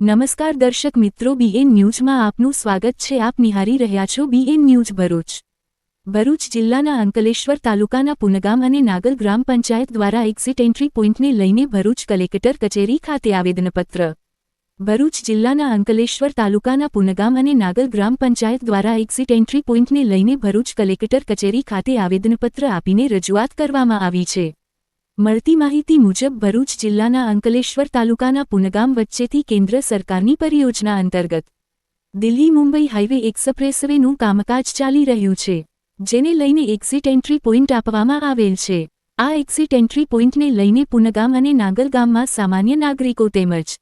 નમસ્કાર દર્શક મિત્રો બીએન ન્યૂઝમાં આપનું સ્વાગત છે. આપ નિહારી રહ્યા છો બીએન ન્યૂઝ ભરૂચ. ભરૂચ જિલ્લાના અંકલેશ્વર તાલુકાના પુનગામ અને નાગલ ગ્રામ પંચાયત દ્વારા એક્ઝિટ એન્ટ્રી પોઇન્ટને લઈને ભરૂચ કલેક્ટર કચેરી ખાતે આવેદનપત્ર. ભરૂચ જિલ્લાના અંકલેશ્વર તાલુકાના પુનગામ અને નાગલ ગ્રામ પંચાયત દ્વારા એક્ઝિટ એન્ટ્રી પોઇન્ટને લઈને ભરૂચ કલેક્ટર કચેરી ખાતે આવેદનપત્ર આપીને રજૂઆત કરવામાં આવી છે. મળતી માહિતી મુજબ ભરૂચ જિલ્લાના અંકલેશ્વર તાલુકાના પુનગામ વચ્ચેથી કેન્દ્ર સરકારની પરિયોજના અંતર્ગત દિલ્હી મુંબઈ હાઇવે એક્સપ્રેસવેનું કામકાજ ચાલી રહ્યું છે, જેને લઈને એક્ઝિટ એન્ટ્રી પોઇન્ટ આપવામાં આવેલ છે. આ એક્ઝિટ એન્ટ્રી પોઇન્ટને લઈને પુનગામ અને નાગરગામમાં સામાન્ય નાગરિકો તેમજ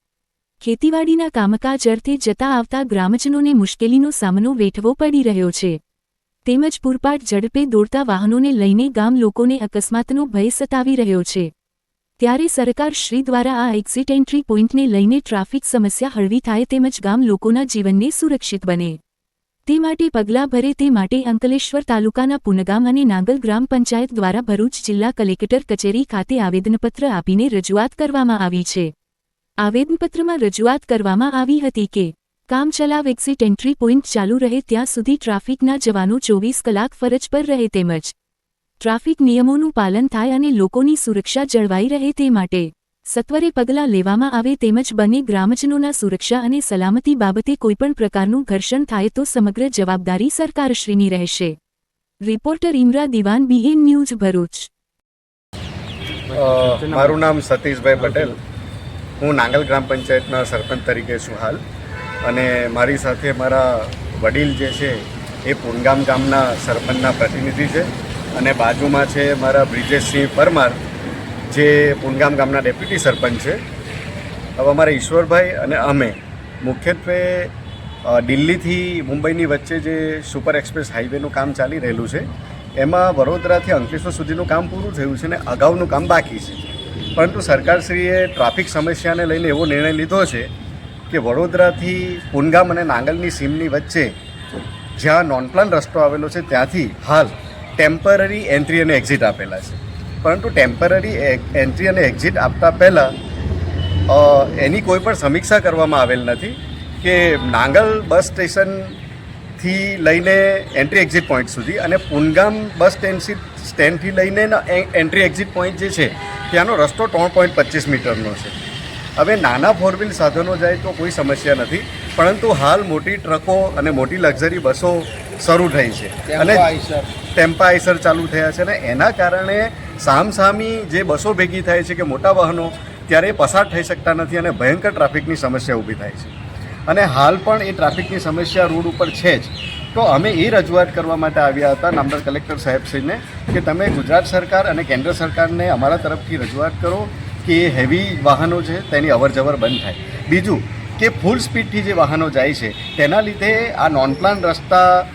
ખેતીવાડીના કામકાજ અર્થે જતા આવતા ગ્રામજનોને મુશ્કેલીનો સામનો વેઠવો પડી રહ્યો છે. તેમજ પૂરપાટ ઝડપે દોડતા વાહનોને લઈને ગામ લોકોને અકસ્માતનો ભય સતાવી રહ્યો છે. ત્યારે સરકાર શ્રી દ્વારા આ એક્ઝિટ એન્ટ્રી પોઇન્ટને લઈને ટ્રાફિક સમસ્યા હળવી થાય તેમજ ગામ લોકોના જીવનને સુરક્ષિત બને. તે માટે પગલાં ભરે તે માટે અંકલેશ્વર તાલુકાના પુનગામ અને નાગલ ગ્રામ પંચાયત દ્વારા ભરૂચ જિલ્લા કલેક્ટર કચેરી ખાતે આવેદનપત્ર આપીને રજૂઆત કરવામાં આવી છે. આવેદનપત્રમાં રજૂઆત કરવામાં આવી હતી કે કામચલાઉ એક્ઝિટ એન્ટ્રી પોઇન્ટ ચાલુ રહે ત્યાં સુધી ટ્રાફિકના જવાનો ચોવીસ કલાક ફરજ પર રહે તેમજ ટ્રાફિક નિયમોનું પાલન થાય અને લોકોની સુરક્ષા જળવાઈ રહે તે માટે સત્વરે પગલાં લેવામાં આવે તેમજ બંને ગ્રામજનોના સુરક્ષા અને સલામતી બાબતે કોઈપણ પ્રકારનું ઘર્ષણ થાય તો સમગ્ર જવાબદારી સરકારશ્રીની રહેશે. રિપોર્ટર ઇમરા દિવાન, બીએન ન્યૂઝ ભરૂચ. મારું નામ સતીશભાઈ પટેલ. હું નાંગલ ગ્રામ પંચાયતના સરપંચ તરીકે છું હાલ. અને મારી સાથે મારા વડીલ જે છે, એ પુનગામ ગામના સરપંચના પ્રતિનિધિ છે અને બાજુમાં છે મારા બ્રિજેશસિંહ પરમાર, જે પુનગામ ગામના ડેપ્યુટી સરપંચ છે. હવે અમારા ઈશ્વરભાઈ અને અમે મુખ્યત્વે દિલ્હીથી મુંબઈની વચ્ચે જે સુપર એક્સપ્રેસ હાઈવેનું કામ ચાલી રહેલું છે, એમાં વડોદરાથી અંકલેશ્વર સુધીનું કામ પૂરું થયું છે અને અગાઉનું કામ બાકી છે. પરંતુ સરકારશ્રીએ ટ્રાફિક સમસ્યાને લઈને એવો નિર્ણય લીધો છે કે વડોદરાથી પુનગામ અને નાંગલની સીમની વચ્ચે જ્યાં નોનપ્લાન રસ્તો આવેલો છે, ત્યાંથી હાલ ટેમ્પરરી એન્ટ્રી અને એક્ઝિટ આપેલા છે. પરંતુ ટેમ્પરરી એન્ટ્રી અને એક્ઝિટ આપતા પહેલાં એની કોઈ પણ સમીક્ષા કરવામાં આવેલ નથી કે નાંગલ બસ સ્ટેશનથી લઈને એન્ટ્રી એક્ઝિટ પોઈન્ટ સુધી અને પુનગામ બસ સ્ટેન્ડ સ્ટેન્ડથી લઈને એન્ટ્રી એક્ઝિટ પોઈન્ટ જે છે, ત્યાંનો રસ્તો ત્રણ પોઈન્ટ પચીસ મીટરનો છે. હવે નાના ફોર વ્હીલ સાધનો જાય તો કોઈ સમસ્યા નથી પરંતુ હાલ મોટી ટ્રકો અને મોટી લક્ઝરી બસો શરૂ થઈ છે. અને ટેમ્પા આઈસર ચાલુ થયા છે અને એના કારણે સામસામી જે બસો ભેગી થાય છે કે મોટા વાહનો ત્યારે પસાર થઈ શકતા નથી અને ભયંકર ટ્રાફિકની સમસ્યા ઊભી થાય છે. અને હાલ પણ એ ટ્રાફિકની સમસ્યા રોડ ઉપર છે જ. તો અમે એ રજૂઆત કરવા માટે આવ્યા હતા નામદાર કલેક્ટર સાહેબશ્રીને કે તમે ગુજરાત સરકાર અને કેન્દ્ર સરકારને અમારા તરફથી રજૂઆત કરો કે હેવી વાહનો છે, તેની અવરજવર બંધ થાય. બીજું કે ફૂલ સ્પીડથી જે વાહનો જાય છે, તેના લીધે આ નોન પ્લાન રસ્તા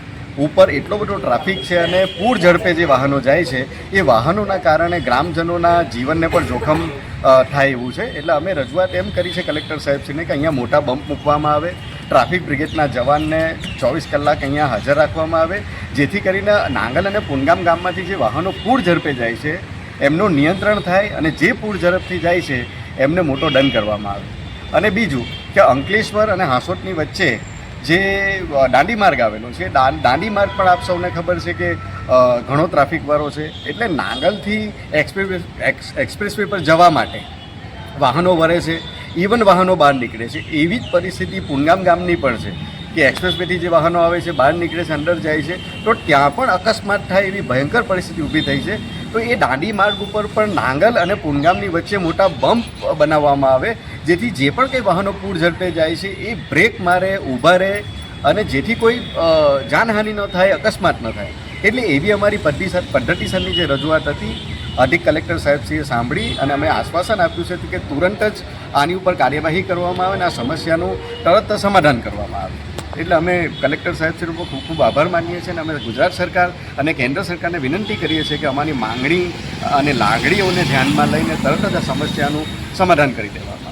ઉપર એટલો બધો ટ્રાફિક છે અને પૂર ઝડપે જે વાહનો જાય છે, એ વાહનોના કારણે ગ્રામજનોના જીવનને પણ જોખમ થાય એવું છે. એટલે અમે રજૂઆત એમ કરી છે કલેક્ટર સાહેબશ્રીને કે અહીંયા મોટા બમ્પ મૂકવામાં આવે, ટ્રાફિક બ્રિગેડના જવાનને ચોવીસ કલાક અહીંયા હાજર રાખવામાં આવે, જેથી કરીને નાંગલ અને પુનગામ ગામમાંથી જે વાહનો પૂર ઝડપે જાય છે એમનું નિયંત્રણ થાય અને જે પૂર ઝડપથી જાય છે, એમને મોટો દંડ કરવામાં આવે. અને બીજું કે અંકલેશ્વર અને હાંસોટની વચ્ચે જે દાંડી માર્ગ આવેલો છે દાંડી માર્ગ પણ આપ સૌને ખબર છે કે ઘણો ટ્રાફિકવાળો છે. એટલે નાંગલથી એક્સપ્રેસ એક્સ- એક્સપ્રેસ વે પર જવા માટે વાહનો વરે છે ઇવન વાહનો બહાર નીકળે છે. એવી જ પરિસ્થિતિ પુનગામ ગામની પણ છે કે એક્સપ્રેસ વેથી જે વાહનો આવે છે, બહાર નીકળે છે, અંદર જાય છે, તો ત્યાં પણ અકસ્માત થાય એવી ભયંકર પરિસ્થિતિ ઊભી થઈ છે. તો એ દાંડી માર્ગ ઉપર પણ નાંગલ અને પુનગામની વચ્ચે મોટા બમ્પ બનાવવામાં આવે, જેથી જે પણ કંઈ વાહનો પૂર ઝડપે જાય છે, એ બ્રેક મારે, ઊભા રહે અને જેથી કોઈ જાનહાનિ ન થાય, અકસ્માત ન થાય. એટલે એવી અમારી પદ્ધતિ પદ્ધતિસરની જે રજૂઆત હતી અધિક કલેક્ટર સાહેબશ્રીએ સાંભળી અને અમે આશ્વાસન આપ્યું છે કે તુરંત જ આની ઉપર કાર્યવાહી કરવામાં આવે અને આ સમસ્યાનું તરત સમાધાન કરવામાં આવે. એટલે અમે કલેક્ટર સાહેબશ્રી ઉપર ખૂબ ખૂબ આભાર માનીએ છીએ અને અમે ગુજરાત સરકાર અને કેન્દ્ર સરકારને વિનંતી કરીએ છીએ કે અમારી માંગણી અને લાગણીઓને ધ્યાનમાં લઈને તરત જ આ સમસ્યાનું સમાધાન કરી દેવામાં